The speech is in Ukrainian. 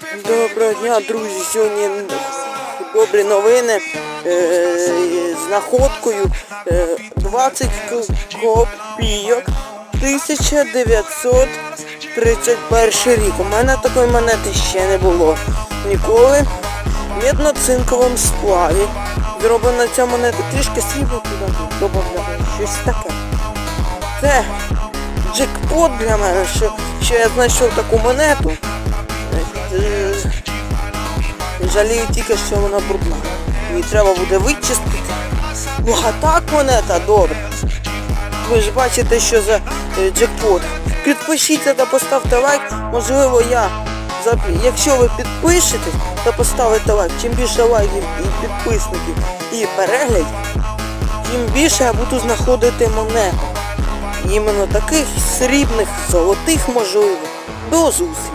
Доброго дня, друзі. Сьогодні добрі новини е, з находкою е, 20 копійок 1931 рік. У мене такої монети ще не було. Ніколи. В медно-цинковому сплаві. Зроблена ця монета трішки срібла туди додавали. Щось таке. Це джекпот для мене, що, що я знайшов таку монету. Жалію тільки, що вона брудна. Її треба буде вичистити. Ну а так монета добре. Ви ж бачите, що за е, джекпот. Підпишіться та поставте лайк. Можливо, я якщо ви підпишетесь та поставите лайк, чим більше лайків і підписників і переглядів, тим більше я буду знаходити монет. Іменно таких срібних, золотих можливо. До зустрічі!